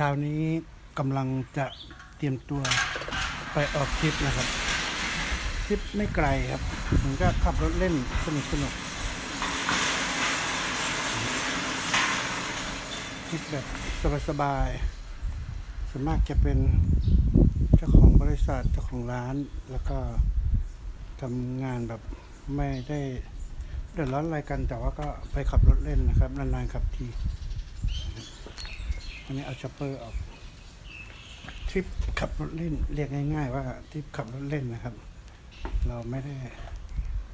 เช้านี้กำลังจะเตรียมตัวไปออกทริปนะครับทริปไม่ไกลครับผมก็ขับรถเล่นสนุกสนุกทริปแบบสบายๆส่วนมากจะเป็นเจ้าของบริษัทเจ้าของร้าน แล้วก็ทำงานแบบไม่ได้เดือดร้อนอะไรกัน แต่ว่าก็ไปขับรถเล่นนะครับนานๆขับที วันนี้เอาช็อปเปอร์ออกทริปขับรถเล่นเรียกง่าย ๆ ว่าทริปขับรถเล่นนะครับ เราไม่ได้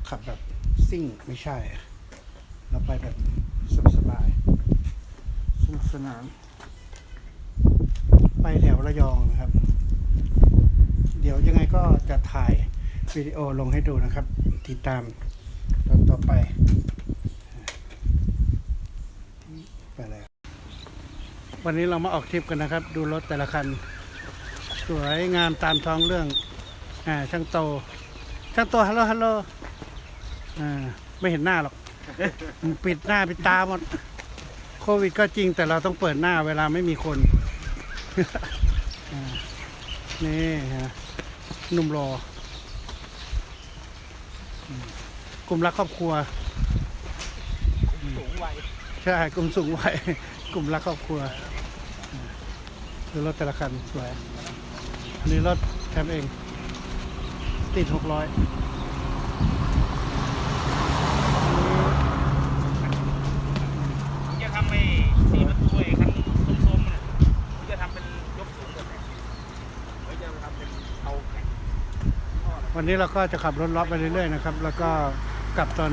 ขับแบบซิ่งไม่ใช่ เราไปแบบสบายๆสนุกสนาน ไปแถวระยองนะครับ เดี๋ยวยังไงก็จะถ่ายวิดีโอลงให้ดูนะครับ ติดตามตอนต่อไปแล้ว วันนี้เรามาออกทริปกันนะครับ ดูรถแต่ละคัน สวยงามตามท้องเรื่อง อ่า ช่างโต ช่างโตฮัลโหลฮัลโหลอ่าไม่เห็นหน้าหรอกปิดหน้าปิดตาหมดโควิดก็จริงแต่เราต้องเปิดหน้าเวลาไม่มีคน นี่ฮะหนุ่มรอกลุ่มรักครอบครัวสูงวัย ใช่กลุ่มสูงวัยกลุ่มรักครอบครัวดูรถแต่ละคันสวยอันนี้รถแคมเอง ติดหกร้อยผมจะทำไอ้สี่ประตูไอ้คันส้มๆน่ะผมจะทำเป็นยกสูงแบบไหนผมจะทำเป็นเอาแข็งวันนี้เราก็จะขับรถเลาะไปเรื่อยๆนะครับ แล้วก็กลับตอน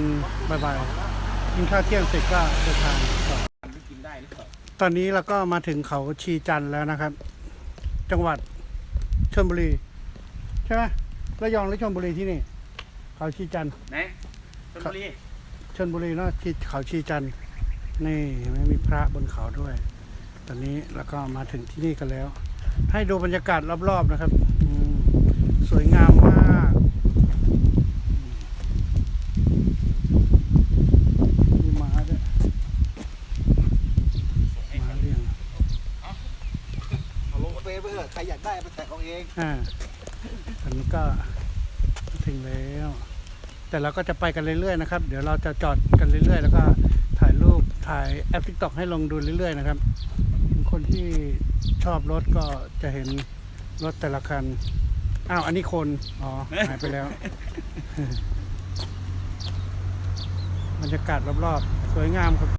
บ่ายๆ กินข้าวเที่ยงเสร็จก็เดินทางต่อทำที่กินได้หรือเปล่าตอนนี้เราก็มาถึงเขาชีจันทร์แล้วนะครับ จังหวัดชลบุรี ใช่ไหมระยองหรือชลบุรีที่นี่ เขาชีจันทร์ไหนชลบุรีชลบุรีเนาะที่เขาชีจันทร์นี่เห็นไหมมีพระบนเขาด้วย ตอนนี้เราก็มาถึงที่นี่กันแล้ว ให้ดูบรรยากาศรอบๆนะครับอืมสวยงามมากมีม้าด้วยม้าเลี้ยง เองเฟซไปเถอะใครอยากได้ไปแต่งเอาเองอ่าอันนี้ก็ถึงแล้ว แต่เราก็จะไปกันเรื่อยๆนะครับ เดี๋ยวเราจะจอดกันเรื่อยๆ แล้วก็ถ่ายรูปถ่ายแอปทิกตอกให้ลงดูเรื่อยๆนะครับ คนที่ชอบรถก็จะเห็นรถแต่ละคัน อ้าวอันนี้คน อ๋อ หายไปแล้ว บรรยากาศรอบๆ สวยงามครับ